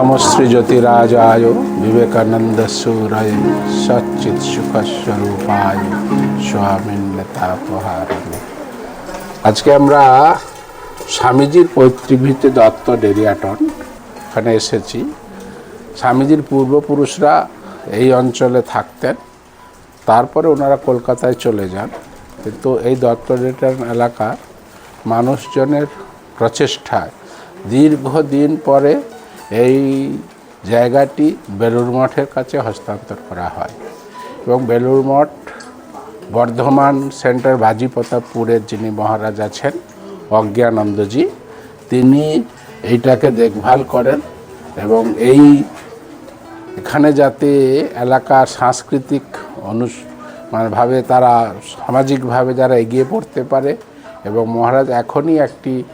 নমশ্রী জ্যোতিরাজায় বিবেকানন্দ সুরায় সচ্চিত সুখ স্বরূপায় স্বামীন্যতাপহারণে আজকে আমরা স্বামীজির পৈতৃক ভিত্তি দত্ত ডেরিয়াটন এখানে এসেছি। স্বামীজির পূর্বপুরুষরা এই অঞ্চলে থাকতেন, তারপরে ওনারা কলকাতায় চলে যান। কিন্তু এই দত্ত ডেরিয়াটন এলাকা মানুষজনের প্রচেষ্টায় দীর্ঘদিন পরে এই জায়গাটি বেলুর মঠের কাছে হস্তান্তর করা হয় এবং বেলুর মঠ বর্ধমান সেন্টার বাজি প্রতাপপুরের যিনি মহারাজ আছেন অজ্ঞানন্দজি, তিনি এইটাকে দেখভাল করেন এবং এই এখানে যাতে এলাকার সাংস্কৃতিক অনুষ মানে ভাবে তারা সামাজিকভাবে যারা এগিয়ে পড়তে পারে এবং মহারাজ এখনই একটি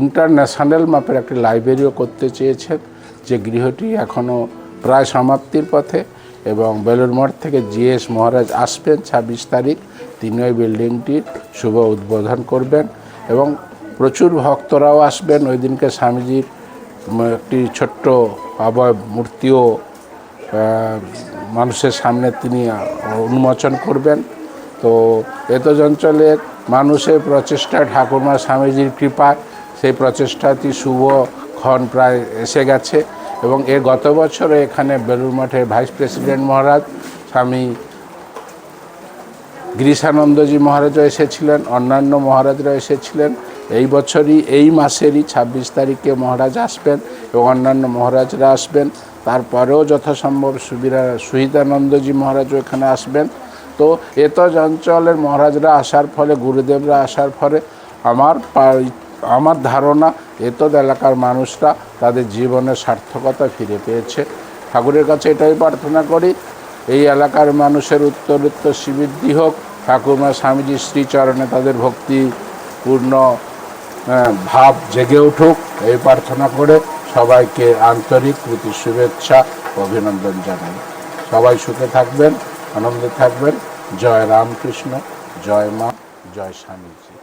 ইন্টারন্যাশনাল মাপের একটি লাইব্রেরিও করতে চেয়েছেন, যে গৃহটি এখনও প্রায় সমাপ্তির পথে এবং বেলুর মঠ থেকে জিএস মহারাজ আসবেন ছাব্বিশ তারিখ। তিনি ওই বিল্ডিংটির শুভ উদ্বোধন করবেন এবং প্রচুর ভক্তরাও আসবেন। ওই দিনকে স্বামীজির একটি ছোট্ট অবয়ব মূর্তিও মানুষের সামনে তিনি উন্মোচন করবেন। তো এতজ অঞ্চলের মানুষের প্রচেষ্টা ঠাকুরমা স্বামীজির কৃপায় সেই প্রচেষ্টাটি শুভ ক্ষণ প্রায় এসে গেছে এবং এ গত বছরে এখানে বেলুর মঠের ভাইস প্রেসিডেন্ট মহারাজ স্বামী গিরিশানন্দজি মহারাজও এসেছিলেন, অন্যান্য মহারাজরা এসেছিলেন। এই বছরই, এই মাসেরই ছাব্বিশ তারিখে মহারাজ আসবেন এবং অন্যান্য মহারাজরা আসবেন। তারপরেও যথাসম্ভব সুবিরা সুহিতানন্দজি মহারাজও এখানে আসবেন। তো এতজ অঞ্চলের মহারাজরা আসার ফলে, গুরুদেবরা আসার ফলে আমার আমার ধারণা এতদ এলাকার মানুষরা তাদের জীবনের সার্থকতা ফিরে পেয়েছে। ঠাকুরের কাছে এটাই প্রার্থনা করি, এই এলাকার মানুষের উত্তরোত্তর শ্রীবৃদ্ধি হোক, ঠাকুরমা স্বামীজির শ্রীচরণে তাদের ভক্তিপূর্ণ ভাব জেগে উঠুক, এই প্রার্থনা করে সবাইকে আন্তরিক প্রীতি শুভেচ্ছা, অভিনন্দন জানাই। সবাই সুখে থাকবেন। আনন্দে থাকবেন। জয় রামকৃষ্ণ জয় মা জয় স্বামীজি।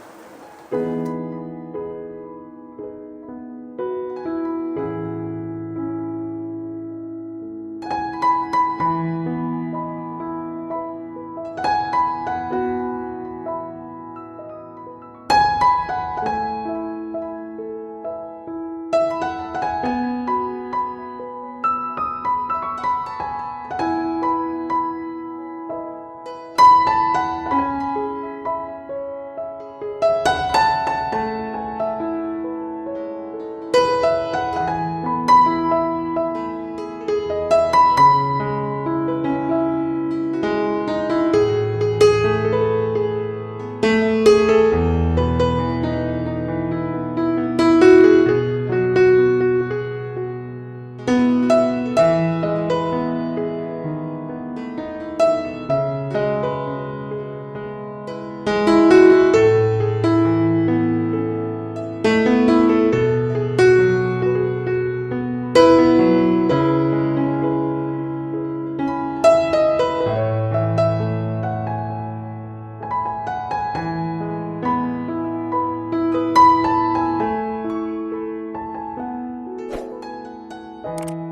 you